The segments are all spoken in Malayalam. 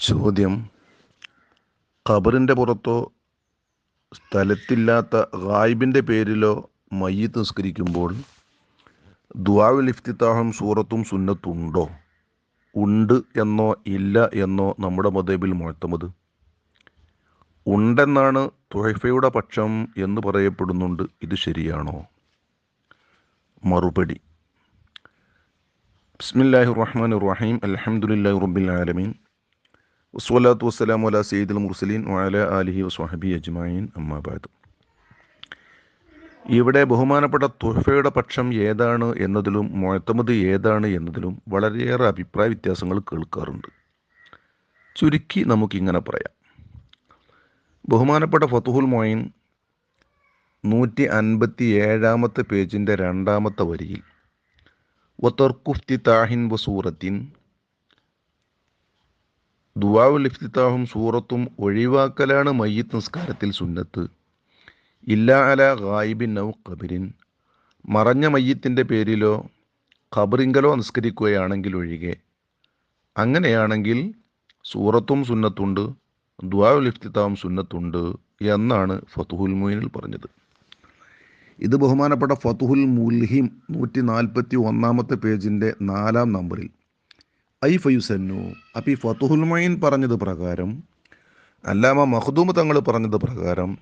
ചോദ്യം ഖബറിന്റെ പുറത്തോ സ്ഥലത്തില്ലാത്ത ഗായിബിന്റെ പേരിലോ മയ്യത്ത് നിസ്കരിക്കുമ്പോൾ ദുവാവിൽ ഇഫ്തിത്താഹും സൂറത്തും സുന്നത്തുണ്ടോ? ഉണ്ട് എന്നോ ഇല്ല എന്നോ നമ്മുടെ മതേബിൽ മുഴത്തമത് ഉണ്ടെന്നാണ് തുഹഫയുടെ പക്ഷം എന്ന് പറയപ്പെടുന്നുണ്ട്. ഇത് ശരിയാണോ? മറുപടി. ബിസ്മില്ലാഹി റഹ്മാൻ റഹീം. അലഹമുല്ലാഹി റബ്ബിൽ ആലമീൻ. വസ്വലാത്തു വസ്സലാം അല സയ്യിദുൽ മുർസലീൻ വഅല ആലിഹി വസ്വഹബി അജ്മായിൻ അമ്മാബാദ് ഇവിടെ ബഹുമാനപ്പെട്ട തുഹഫയുടെ പക്ഷം ഏതാണ് എന്നതിലും മുഴത്തമത് ഏതാണ് എന്നതിലും വളരെയേറെ അഭിപ്രായ വ്യത്യാസങ്ങൾ കേൾക്കാറുണ്ട്. ചുരുക്കി നമുക്കിങ്ങനെ പറയാം. ബഹുമാനപ്പെട്ട ഫതുഹുൽ മൊയിൻ നൂറ്റി അൻപത്തി ഏഴാമത്തെ പേജിന്റെ രണ്ടാമത്തെ വരിയിൽ വത്തർക്കുഫ്തി താഹിൻ വസൂറത്തിൻ ദുവാവുൽ ഇഫ്തിത്താഹും സൂറത്തും ഒഴിവാക്കലാണ് മയ്യത്ത് നിസ്കാരത്തിൽ സുന്നത്ത്. ഇല്ലാ അല ഗായിബിൻ നൗ ഖബരിൻ. മറഞ്ഞ മയ്യത്തിന്റെ പേരിലോ ഖബറിങ്കലോ നിസ്കരിക്കുകയാണെങ്കിൽ ഒഴികെ. അങ്ങനെയാണെങ്കിൽ സൂറത്തും സുന്നത്തുണ്ട് ദുവാവുൽ ഇഫ്തിത്താഹും സുന്നത്തുണ്ട് എന്നാണ് ഫതുഹുൽ മൊയിനിൽ പറഞ്ഞത്. ഇത് ബഹുമാനപ്പെട്ട ഫതുഹുൽ മുൽഹിം നൂറ്റി നാൽപ്പത്തി ഒന്നാമത്തെ പേജിന്റെ നാലാം നമ്പറിൽ. ഐ ഫയുസന്നു അപ്പം ഈ ഫതുഹുൽ മൊയിൻ പറഞ്ഞത് പ്രകാരം അല്ലാമ മഹദൂമ് തങ്ങൾ പറഞ്ഞത് പ്രകാരം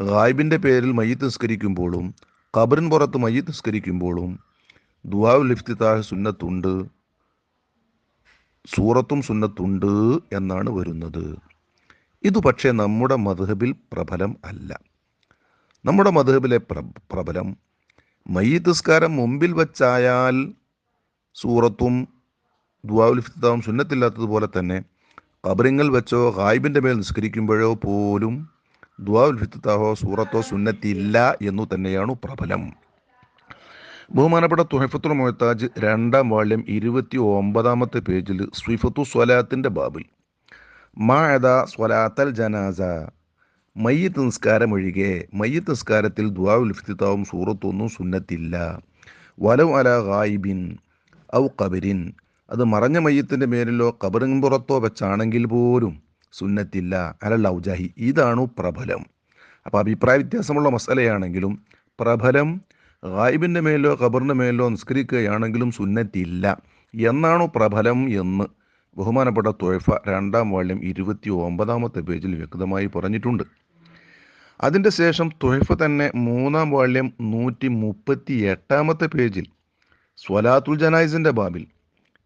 ഗായിബിന്റെ പേരിൽ മയ്യത്ത് നിസ്കരിക്കുമ്പോഴും ഖബറിൻ പുറത്ത് മയ്യത്ത് നിസ്കരിക്കുമ്പോഴും ദുവാവുൽ ലിഫ്തിത്താഹ് സുന്നത്തുണ്ട്. സൂറത്തും സുന്നത്തുണ്ട് എന്നാണ് വരുന്നത്. ഇത് പക്ഷേ നമ്മുടെ മധുഹബിൽ പ്രബലം അല്ല. നമ്മുടെ മധുഹബിലെ പ്ര പ്രബലം മയ്യത്തിസ്കാരം മുമ്പിൽ വച്ചായാൽ സൂറത്തും ദുവാവുൽ ഇഫ്തിത്താവും സുന്നത്തില്ലാത്തതുപോലെ തന്നെ കബറിങ്ങൾ വെച്ചോ ഹായിബിന്റെ മേൽ നിസ്കരിക്കുമ്പോഴോ പോലും ദുവാവുൽ ഫിത്താഹോ സൂറത്തോ സുന്നത്തില്ല എന്നു തന്നെയാണ് പ്രബലം. ബഹുമാനപ്പെട്ട തുഹഫത്തുൽ മൊഹത്താജ് രണ്ടാം വാള്യം ഇരുപത്തി ഒമ്പതാമത്തെ പേജിൽ സ്വിഫത്തു സ്വലാത്തിന്റെ ബാബിൽ. മാഴത സ്വലാത്തൽ ജനാസ. മയ്യത്ത് നിസ്കാരം ഒഴികെ മയ്യത്ത് നിസ്കാരത്തിൽ ദുവാവുൽ ഫിത്താവും സൂറത്തൊന്നും സുന്നത്തില്ല. വലവ് അല ഗായിബിൻ ഔ കബരിൻ അത് മറഞ്ഞ മയ്യത്തിന്റെ മേലിലോ കബറിൻപുറത്തോ വെച്ചാണെങ്കിൽ പോലും സുന്നത്തില്ല. അലൽ ലൗജാഹി. ഇതാണ് പ്രബലം. അപ്പോൾ അഭിപ്രായ വ്യത്യാസമുള്ള മസലയാണെങ്കിലും പ്രബലം ഗായിബിന്റെ മേലോ ഖബറിന്റെ മേലോ നിസ്കരിക്കുകയാണെങ്കിലും സുന്നത്തില്ല. എന്നാണു പ്രബലം എന്ന് ബഹുമാനപ്പെട്ട തൊഴഫ രണ്ടാം വാള്യം ഇരുപത്തി ഒമ്പതാമത്തെ പേജിൽ വ്യക്തമായി പറഞ്ഞിട്ടുണ്ട്. അതിന്റെ ശേഷം തൊഴഫ തന്നെ മൂന്നാം വാള്യം നൂറ്റി മുപ്പത്തി എട്ടാമത്തെ പേജിൽ സ്വലാത്തുൽ ജനായിസിന്റെ ബാബിൽ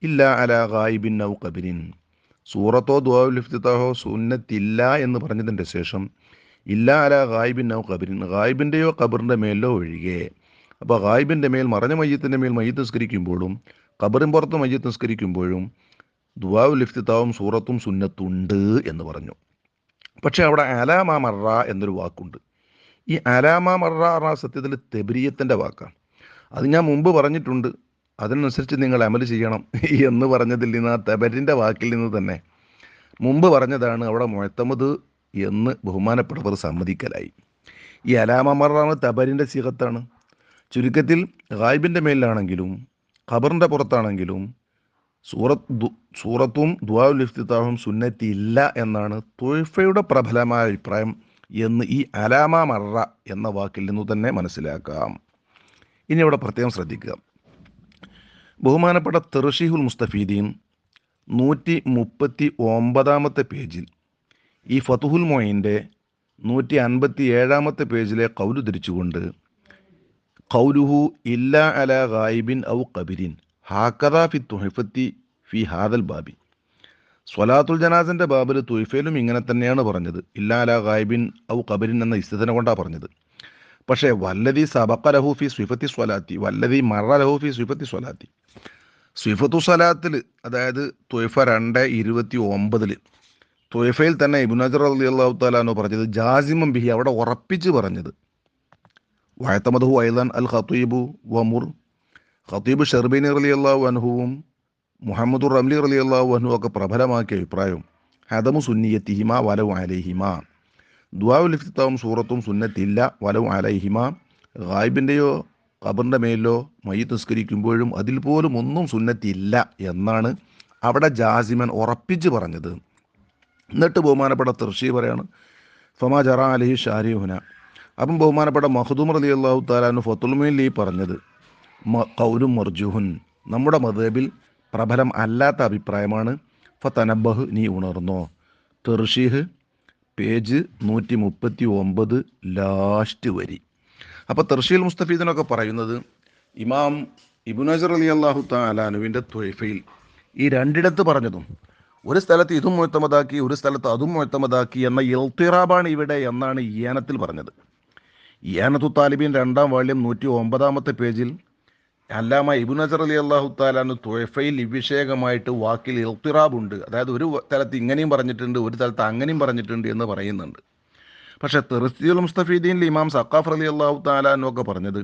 ഇല്ല അല ഗായിബിൻ ഔ കബിരിൻ സൂറത്തോ ദുവാവുൽ ഇഫ്തിത്താഹോ സുന്നത്തില്ല എന്ന് പറഞ്ഞതിന്റെ ശേഷം ഇല്ല അല ഗായിബിൻ ഔ കബിരിൻ ഗായിബിന്റെയോ കബറിന്റെ മേലോ ഒഴികെ. അപ്പോൾ ഗായിബിന്റെ മേൽ മറഞ്ഞ മയ്യത്തിന്റെ മേൽ മയ്യത്ത് നിസ്കരിക്കുമ്പോഴും കബറിൻ പുറത്ത് മയ്യത്ത് നിസ്കരിക്കുമ്പോഴും ദുവാവുൽ ലിഫ്തിത്താവും സൂറത്തും സുന്നത്തുണ്ട് എന്ന് പറഞ്ഞു. പക്ഷേ അവിടെ അലാമ മറ എന്നൊരു വാക്കുണ്ട്. ഈ അലാമ മറ എന്ന സത്യത്തിൽ തെബിരിയത്തിന്റെ വാക്കാണ്. അത് ഞാൻ മുമ്പ് പറഞ്ഞിട്ടുണ്ട്. അതിനനുസരിച്ച് നിങ്ങൾ അമൽ ചെയ്യണം എന്ന് പറഞ്ഞതിൽ നിന്ന് ആ തബരിന്റെ വാക്കിൽ നിന്ന് തന്നെ. മുമ്പ് പറഞ്ഞതാണ് അവിടെ മുഴത്തമത് എന്ന് ബഹുമാനപ്പെട്ടവർ സമ്മതിക്കലായി. ഈ അലാമമറാണ് തബരിന്റെ സിഹത്താണ് ചുരുക്കത്തിൽ ഗായിബിന്റെ മേലിലാണെങ്കിലും ഖബറിന്റെ പുറത്താണെങ്കിലും സൂറത്ത് സൂറത്തും ദുവാവുൽ ഇഫ്തിത്താഹും സുന്നത്തില്ല എന്നാണ് തൊഴിഫയുടെ പ്രബലമായ അഭിപ്രായം എന്ന് ഈ അലാമ മറ എന്ന വാക്കിൽ നിന്നു തന്നെ മനസ്സിലാക്കാം. ഇനി ഇവിടെ പ്രത്യേകം ശ്രദ്ധിക്കുക. ബഹുമാനപ്പെട്ട തെർഷിഹുൽ മുസ്തഫീദീൻ നൂറ്റി മുപ്പത്തി ഒമ്പതാമത്തെ പേജിൽ ഈ ഫതുഹുൽ മൊയിന്റെ നൂറ്റി അൻപത്തി ഏഴാമത്തെ പേജിലെ കൗലു ധരിച്ചുകൊണ്ട് കൗലുഹു ഇല്ല അല ഗായിബിൻ ഔ കബിരിൻ ഹാക്കദ ഫി തുഹിഫത്തി ഫി ഹാദൽ ബാബി. സ്വലാത്തുൽ ജനാസിന്റെ ബാബിൽ തുഹിഫയിലും ഇങ്ങനെ തന്നെയാണ് പറഞ്ഞത്. ഇല്ല അല ഗായിബിൻ ഔ കബിരിൻ എന്ന ഇസ്തനെ കൊണ്ടാണ് പറഞ്ഞത്. പക്ഷേ വല്ലതി സബക്ക ലഹൂഫി സ്വിഫത്തി സ്വലാത്തി വല്ലതി മറ ലഹൂഫി സ്വിഫത്തി സ്വലാത്തി. സ്വിഫത്തു സ്വലാത്തിൽ അതായത് തൊയ്ഫ രണ്ട് ഇരുപത്തി ഒമ്പതിൽ തൊയ്ഫയിൽ തന്നെ ഇബുനജർ അലി അള്ളാഹു താലാനോ പറഞ്ഞത് ജാസിമം ബിഹി അവിടെ ഉറപ്പിച്ച് പറഞ്ഞത്. വഴത്തമദഹു ഐലാൻ അൽ ഖത്തീബു വമുർ ഖത്തീബ് ഷെർബീനി അലി അള്ളാഹു അൻഹുവും മുഹമ്മദുർ റംലി അലി അള്ളാഹു അൻഹു ഒക്കെ പ്രബലമാക്കിയ അഭിപ്രായം ഹദമു സുന്നിയത്തിഹിമ വലവു അലൈഹിമ. ദുവാവുൽ ഇഫ്തിത്താവും സൂറത്തും സുന്നത്തില്ല. വലവും അലൈഹിമ. ഗായിബിന്റെയോ ഖബറിന്റെ മേലോ മയ്യത്ത് നിസ്കരിക്കുമ്പോഴും അതിൽ പോലും ഒന്നും സുന്നത്തില്ല എന്നാണ് അവിടെ ജാസിമൻ ഉറപ്പിച്ച് പറഞ്ഞത്. എന്നിട്ട് ബഹുമാനപ്പെട്ട തൃശ്ശി പറയാണ് ഫമാ ജറ അലഹി ഷാരിഹുന. അപ്പം ബഹുമാനപ്പെട്ട മഹദൂം റലി അള്ളാഹു താലാനു ഫത്തുൽമീൻ ഈ പറഞ്ഞത് മ- കൗലും മർജുഹുൻ. നമ്മുടെ മതേബിൽ പ്രബലം അല്ലാത്ത അഭിപ്രായമാണ് ഫതനബഹ് നീ ഉണർന്നോ. തെർഷീഹ് പേജ് നൂറ്റി മുപ്പത്തി ഒമ്പത് ലാസ്റ്റ് വരി. അപ്പോൾ തെർഷീൽ മുസ്തഫീദിനൊക്കെ പറയുന്നത് ഇമാം ഇബുനസർ അലി അള്ളാഹു താലാനുവിന്റെ ത്വയ്ഫയിൽ ഈ രണ്ടിടത്ത് പറഞ്ഞതും ഒരു സ്ഥലത്ത് ഇതും മുഴത്തമതാക്കി ഒരു സ്ഥലത്ത് അതും മുഴത്തമതാക്കി എന്ന ഇൽത്തിറാബാണ് ഇവിടെ എന്നാണ് ഈയാനത്തിൽ പറഞ്ഞത്. ഈയാനത്തു താലിബീൻ രണ്ടാം വാള്യം നൂറ്റി ഒമ്പതാമത്തെ പേജിൽ അല്ലാമ ഇബുൻ നസർ അലി അള്ളാഹു താലാന്ന് തൊയഫയിൽ ഇവിഷേകമായിട്ട് വാക്കിൽ ഇൽത്തിറാബുണ്ട് അതായത് ഒരു സ്ഥലത്ത് ഇങ്ങനെയും പറഞ്ഞിട്ടുണ്ട് ഒരു സ്ഥലത്ത് അങ്ങനെയും പറഞ്ഞിട്ടുണ്ട് എന്ന് പറയുന്നുണ്ട്. പക്ഷേ തെറിസ്തിയുൽ മുസ്തഫീദീനിൽ ഇമാം സക്കാഫ് അലി അള്ളാഹു താലാന്നൊക്കെ പറഞ്ഞത്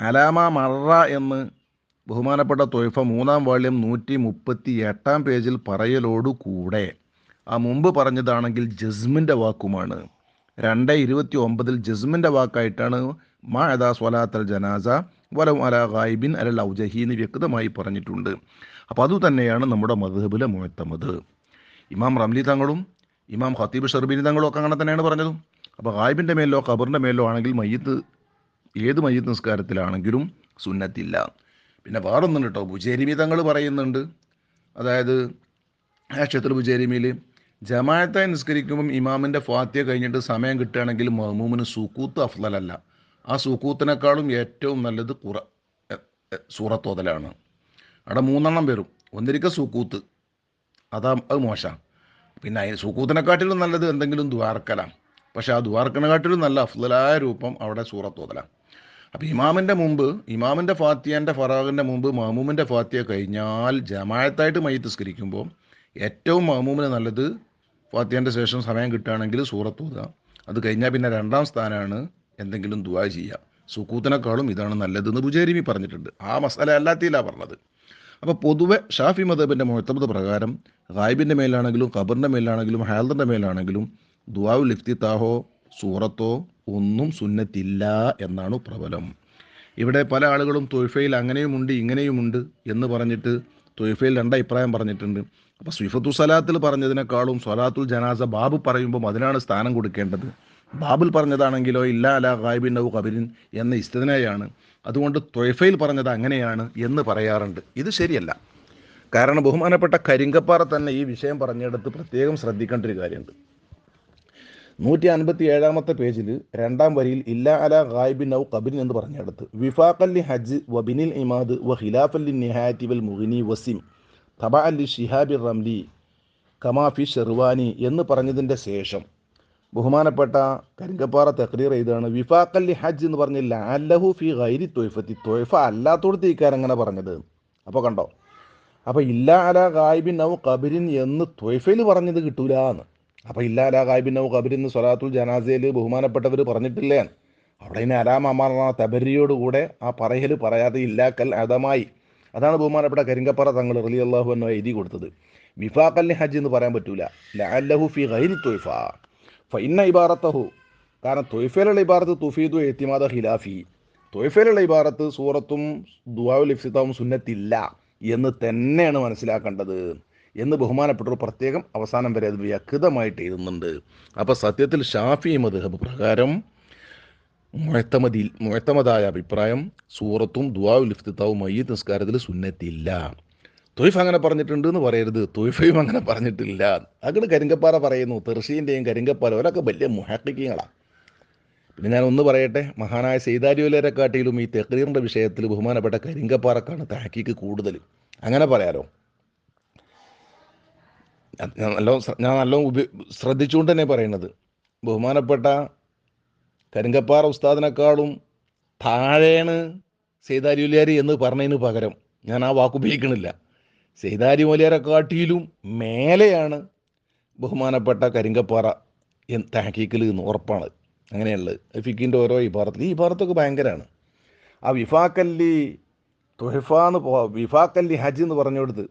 അലാമ മറ എന്ന് ബഹുമാനപ്പെട്ട തൊയ്ഫ മൂന്നാം വാള്യം നൂറ്റി മുപ്പത്തി എട്ടാം പേജിൽ പറയലോടുകൂടെ ആ മുമ്പ് പറഞ്ഞതാണെങ്കിൽ ജസ്മിന്റെ വാക്കുമാണ്. രണ്ട് ഇരുപത്തി ഒമ്പതിൽ ജസ്മിന്റെ വാക്കായിട്ടാണ് മാ അദാ സ്വലാത്തൽ ജനാസ വലം അല ഗായിബിൻ ലൗജഹി എന്ന് വ്യക്തമായി പറഞ്ഞിട്ടുണ്ട്. അപ്പോൾ അതുതന്നെയാണ് നമ്മുടെ മധുഹബിലെ മുഴത്തമത് ഇമാം റംലി തങ്ങളും ഇമാം ഖത്തീബ് ഷർബിനി തങ്ങളും ഒക്കെ അങ്ങനെ തന്നെയാണ് പറഞ്ഞതും. അപ്പോൾ ഗായിബിന്റെ മേലോ ഖബറിന്റെ മേലോ ആണെങ്കിൽ മയ്യത്ത് ഏത് മയ്യത്ത് നിസ്കാരത്തിലാണെങ്കിലും സുന്നത്തില്ല. പിന്നെ വേറൊന്നുണ്ട് കേട്ടോ. ബുജേരിമി തങ്ങൾ പറയുന്നുണ്ട്. അതായത് ആക്ഷത്തിൽ ബുജേരിമിയിൽ ജമാഅത്തായി നിസ്കരിക്കുമ്പം ഇമാമിന്റെ ഫാത്തിയ കഴിഞ്ഞിട്ട് സമയം കിട്ടുകയാണെങ്കിൽ മഹമൂമിന് സുക്കൂത്ത് അഫ്ലലല്ല ആ സുക്കൂത്തിനേക്കാളും ഏറ്റവും നല്ലത് കുറ സൂറത്തോതലാണ്. അവിടെ മൂന്നെണ്ണം വരും. ഒന്നിരിക്ക സുക്കൂത്ത് അതാ അത് മോശം. പിന്നെ അതിന് സുക്കൂത്തിനെക്കാട്ടിലും നല്ലത് എന്തെങ്കിലും ദ്വാർക്കലാണ് പക്ഷേ ആ ദ്വാർക്കനെക്കാട്ടിലും നല്ല അഫ്ലായ രൂപം അവിടെ സൂറത്തോതലാണ് അപ്പോൾ ഇമാമിന്റെ മുമ്പ് ഇമാമിന്റെ ഫാത്തിയന്റെ ഫറാഖിന്റെ മുമ്പ് മഹമൂമിന്റെ ഫാത്തിയ കഴിഞ്ഞാൽ ജമായത്തായിട്ട് മയ്യത്തിസ്കരിക്കുമ്പോൾ ഏറ്റവും മഹമൂമിന് നല്ലത് ഫാത്തിയന്റെ ശേഷം സമയം കിട്ടുകയാണെങ്കിൽ സൂറത്ത് അത് കഴിഞ്ഞാൽ പിന്നെ രണ്ടാം സ്ഥാനമാണ് എന്തെങ്കിലും ദുവാ ചെയ്യാം. സുക്കൂത്തിനേക്കാളും ഇതാണ് നല്ലതെന്ന് ബുജേരിമി പറഞ്ഞിട്ടുണ്ട്. ആ മസാല അല്ലാത്തില്ല പറഞ്ഞത്. അപ്പോൾ പൊതുവെ ഷാഫി മദബിന്റെ മുഴത്തമത് പ്രകാരം റായിബിന്റെ മേലാണെങ്കിലും ഖബറിന്റെ മേലാണെങ്കിലും ഹാൽദറിന്റെ മേലാണെങ്കിലും ദുആവുൽ ലിഫ്തിത്താഹോ സൂറത്തോ ഒന്നും സുന്നത്തില്ല എന്നാണ് പ്രബലം. ഇവിടെ പല ആളുകളും തൊയ്ഫയിൽ അങ്ങനെയുമുണ്ട് ഇങ്ങനെയുമുണ്ട് എന്ന് പറഞ്ഞിട്ട് തൊയ്ഫയിൽ രണ്ട് അഭിപ്രായം പറഞ്ഞിട്ടുണ്ട്. അപ്പോൾ സ്വിഫത്തു സലാത്തിൽ പറഞ്ഞതിനേക്കാളും സ്വലാത്തുൽ ജനാസ ബാബ് പറയുമ്പോൾ അതിനാണ് സ്ഥാനം കൊടുക്കേണ്ടത്. ബാബിൽ പറഞ്ഞതാണെങ്കിലോ ഇല്ല അല ഖായിബിൻ നൗ കബിരിൻ എന്ന ഇസ്തനയാണ്. അതുകൊണ്ട് തൊയ്ഫയിൽ പറഞ്ഞത് അങ്ങനെയാണ് എന്ന് പറയാറുണ്ട്. ഇത് ശരിയല്ല. കാരണം ബഹുമാനപ്പെട്ട കരിങ്കപ്പാറ തന്നെ ഈ വിഷയം പറഞ്ഞെടുത്ത് പ്രത്യേകം ശ്രദ്ധിക്കേണ്ട ഒരു കാര്യമുണ്ട്. നൂറ്റി അൻപത്തി ഏഴാമത്തെ പേജിൽ രണ്ടാം വരിയിൽ ഇല്ല അല ഖായിബിൻ ഔ കബിൻ എന്ന് പറഞ്ഞെടുത്ത് വിഫാഖല്ലി ഹജ്ജ് വബിനിൽ ഇമാദ് വ ഖിലാഫല്ലി നിഹായത്തി വൽ മുഹിനി വസിം തബ അല്ലി ഷിഹാബി റംലി കമാഫി ഷെർവാനി എന്ന് പറഞ്ഞതിന്റെ ശേഷം ബഹുമാനപ്പെട്ട കരിങ്കപ്പാറ തക്രീർ ചെയ്താണ് വിഫാഖല്ലി ഹജ്ജ് എന്ന് പറഞ്ഞില്ല അല്ലഹു ഫി ഗൈരി തൊയ്ഫത്തി തൊയ്ഫ അല്ലാത്തോടത്ത് ഇക്കാരങ്ങനെ പറഞ്ഞത്. അപ്പോൾ കണ്ടോ? അപ്പോൾ ഇല്ല അല ഗായിബിൻ നൗ കബിരിൻ എന്ന് തൊയ്ഫയിൽ പറഞ്ഞത് കിട്ടൂല എന്ന്. അപ്പോൾ ഇല്ല അല ഗായിബിൻ നൗ കബിരിൻ എന്ന് സ്വലാത്തുൽ ജനാസയിൽ ബഹുമാനപ്പെട്ടവർ പറഞ്ഞിട്ടില്ലേ അവിടെ ഇനി അലാം തബരിയോട് തബരിയോടുകൂടെ ആ പറയൽ പറയാതെ ഇല്ലാക്കൽ അതമായി അതാണ് ബഹുമാനപ്പെട്ട കരിങ്കപ്പാറ തങ്ങൾ റലി അള്ളാഹു എന്ന് എഴുതി കൊടുത്തത്. വിഫാഖല്ലി ഹജ്ജ് എന്ന് പറയാൻ പറ്റൂല. ലഅല്ലഹു ഫി ഗൈരി തൊയ്ഫ ഫൈന്ന ഇബാറത്തഹു കാരണം തൊയ്ഫേലുള്ള ഇബാറത്ത് തുഫീദു എത്തിമാദ ഖിലാഫി തൊയ്ഫേലുള്ള ഇബാറത്ത് സൂറത്തും ദുവാവുൽ ഇഫ്തിത്താവും സുന്നത്തില്ല എന്ന് തന്നെയാണ് മനസ്സിലാക്കേണ്ടത് എന്ന് ബഹുമാനപ്പെട്ടൊരു പ്രത്യേകം അവസാനം വരെ അത് വ്യക്തമായിട്ട് എഴുതുന്നുണ്ട്. അപ്പോൾ സത്യത്തിൽ ഷാഫി മദ്ഹബ് പ്രകാരം മുഴത്തമതിൽ മുഴത്തമതായ അഭിപ്രായം സൂറത്തും ദുവാവുൽ ഇഫ്തിത്താവും മയ്യത്ത് നിസ്കാരത്തിൽ സുന്നത്തില്ല. തൊയ്ഫ് അങ്ങനെ പറഞ്ഞിട്ടുണ്ട് എന്ന് പറയരുത്. തൊയ്ഫയും അങ്ങനെ പറഞ്ഞിട്ടില്ല. അങ്ങോട്ട് കരിങ്കപ്പാറ പറയുന്നു. തെർഷീന്റെയും കരിങ്കപ്പാറ അവരൊക്കെ വലിയ മുഹാക്കിക്കങ്ങളാണ് പിന്നെ ഞാൻ ഒന്ന് പറയട്ടെ മഹാനായ സെയ്താരിയോലരെക്കാട്ടിലും ഈ തെക്രീറിന്റെ വിഷയത്തിൽ ബഹുമാനപ്പെട്ട കരിങ്കപ്പാറക്കാണ് താക്കിക്ക് കൂടുതൽ. അങ്ങനെ പറയാലോ. ഞാൻ ഞാൻ നല്ല ഉപ ശ്രദ്ധിച്ചുകൊണ്ട് തന്നെ പറയുന്നത് ബഹുമാനപ്പെട്ട കരിങ്കപ്പാറ ഉസ്താദിനേക്കാളും താഴെയാണ് സെയ്താരി ഒലിയാരി എന്ന് പറഞ്ഞതിന് പകരം ഞാൻ ആ വാക്ക് ഉപയോഗിക്കണില്ല. സെയ്താരി ഒലിയാരെക്കാട്ടിയിലും മേലെയാണ് ബഹുമാനപ്പെട്ട കരിങ്കപ്പാറ തഹക്കീക്കിൽ നിന്ന് ഉറപ്പാണ്. അങ്ങനെയുള്ളത്. ഫിക്കിന്റെ ഓരോ ഇബാറത്തിൽ ഈ ഇബാറത്തൊക്കെ ഭയങ്കരമാണ് ആ വിഫാക്കല്ലി തൊഹഫാന്ന് എന്ന് വിഫാക്കല്ലി ഹജ്ജ് എന്ന് പറഞ്ഞു കൊടുത്ത്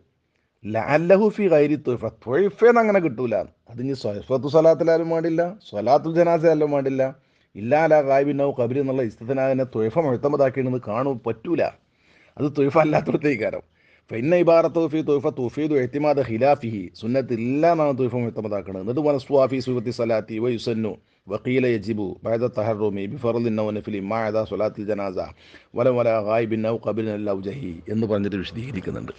ലാലഹുഫി ഫി ഗൈരി തൊയ്ഫ തൊയ്ഫേന്ന് അങ്ങനെ കിട്ടൂല. അത് ഇനി സ്വഫത്തു സ്വലാത്തിലാലും വേണ്ടില്ല സ്വലാത്തു ജനാസയാലും വേണ്ടില്ല. ഇല്ലാല ലാ ഗായിബിനോ കബരി എന്നുള്ള ഇസ്തനാഥനെ തൊയ്ഫ മുഴത്തമതാക്കിയെന്ന് കാണും പറ്റൂല. അത് തൊയ്ഫ അല്ലാത്തടത്തേക്കാരം ഫൈന ഇബാറത്ത് ഫി തുഫ തുഫീദു എത്തിമാദ ഖിലാഫിഹി സുന്നത്ത് ഇല്ല എന്നാണ് തുഫ മുത്തമതാക്കുന്നത് എന്നിട്ട് വനസ്വാഫി സുഫത്തി സലാത്തി വ യുസന്നു വക്കീല യജിബു ബൈദ തഹറുമി ബിഫറലിൻ നൗ നഫിലി മായദ സ്വലാത്തിൽ ജനാസ വല വല ഗായിബിൻ നൗ ഖബിൻ ലൗജഹി എന്ന് പറഞ്ഞിട്ട് വിശദീകരിക്കുന്നുണ്ട്.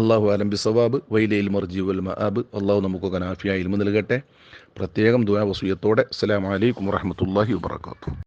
അള്ളാഹു അലം ബി സവാബ് വൈലയിൽ മർജി വൽ മഅബ് അള്ളാഹു നമുക്ക് നാഫിയ ഇൽമ നൽകട്ടെ. പ്രത്യേകം ദുആ വസൂയത്തോടെ. അസ്സലാമു അലൈക്കും വറഹ്മത്തുള്ളാഹി വബറകാതുഹു.